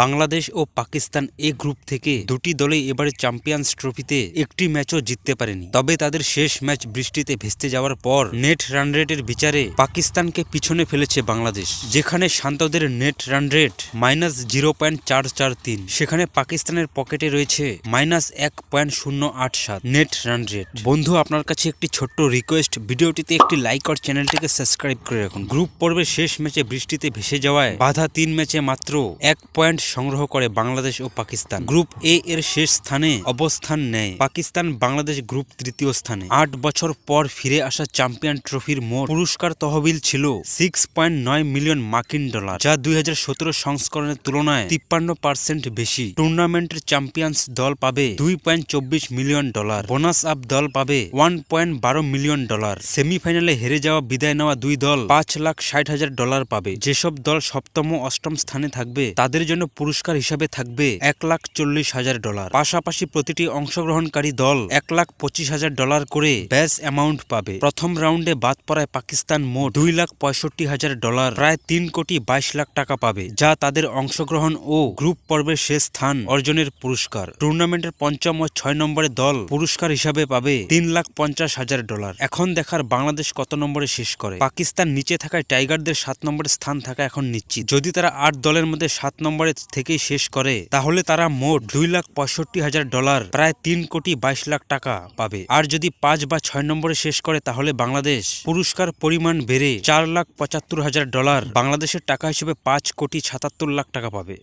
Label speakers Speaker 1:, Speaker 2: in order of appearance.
Speaker 1: বাংলাদেশ ও Pakistan A group থেকে দুটি দলই এবারে চ্যাম্পিয়ন্স ট্রফিতে একটি ম্যাচও জিততে পারেনি। তবে তাদের শেষ ম্যাচ বৃষ্টিতে ভেস্তে যাওয়ার পর নেট রান রেটের বিচারে পাকিস্তানকে পিছনে ফেলেছে বাংলাদেশ, যেখানে শান্তদের net run rate minus zero point চার চার তিন, সেখানে পাকিস্তানের পকেটে রয়েছে মাইনাস এক পয়েন্ট শূন্য আট সাত নেট রান রেট। বন্ধু, আপনার কাছে একটি ছোট্ট রিকোয়েস্ট ভিডিওটিতে একটি লাইক আর চ্যানেলটিকে সাবস্ক্রাইব করে রাখুন। গ্রুপ পর্বের শেষ ম্যাচে বৃষ্টিতে ভেসে যাওয়ায় বাধা তিন ম্যাচে মাত্র এক পয়েন্ট সংগ্রহ করে বাংলাদেশ ও পাকিস্তান। গ্রুপ এ এর শেষ স্থানে অবস্থান নেয়। পাকিস্তান বাংলাদেশ গ্রুপ তৃতীয় স্থানে। আট বছর পর ফিরে আসা চ্যাম্পিয়ন ট্রফির মোট পুরস্কার তহবিল ছিল সিক্স পয়েন্ট নয় মিলিয়ন মার্কিন ডলার, যা দুই হাজার সতেরো সংস্করণের তুলনায় তিপ্পান্ন পার্সেন্ট বেশি। টুর্নামেন্টের চ্যাম্পিয়ন্স দল পাবে দুই পয়েন্ট চব্বিশ মিলিয়ন ডলার, বোনাস আপ দল পাবে ওয়ান পয়েন্ট বারো মিলিয়ন ডলার। সেমিফাইনালে হেরে যাওয়া, বিদায় নেওয়া দুই দল পাঁচ লাখ ষাট হাজার ডলার পাবে। যেসব দল সপ্তম অষ্টম স্থানে থাকবে, তাদের জন্য পুরস্কার হিসাবে থাকবে এক লাখ চল্লিশ হাজার ডলার। পাশাপাশি প্রতিটি অংশগ্রহণকারী দল এক লাখ পঁচিশ হাজার ডলার করে ব্যাস অ্যামাউন্ট পাবে। প্রথম রাউন্ডে বাদ পড়ায় পাকিস্তান মোট দুই লাখ পঁয়ষট্টি হাজার ডলার, প্রায় তিন কোটি বাইশ লাখ টাকা পাবে, যা তাদের অংশগ্রহণ ও গ্রুপ পর্বের শেষ স্থান অর্জনের পুরস্কার। টুর্নামেন্টের পঞ্চম ও ছয় নম্বরের দল পুরস্কার হিসাবে পাবে তিন লাখ পঞ্চাশ হাজার ডলার। এখন দেখার বাংলাদেশ কত নম্বরে শেষ করে? পাকিস্তান নিচে থাকায় টাইগারদের সাত নম্বরের স্থান থাকা এখন নিশ্চিত। যদি তারা আট দলের মধ্যে সাত নম্বরে থেকেই শেষ করে, তাহলে তারা মোট দুই লাখ পঁয়ষট্টি হাজার ডলার, প্রায় তিন কোটি বাইশ লাখ টাকা পাবে। আর যদি পাঁচ বা ছয় নম্বরে শেষ করে, তাহলে বাংলাদেশ পুরস্কার পরিমাণ বেড়ে চার লাখ পঁচাত্তর হাজার ডলার, বাংলাদেশের টাকা হিসেবে পাঁচ কোটি সাতাত্তর লাখ টাকা পাবে।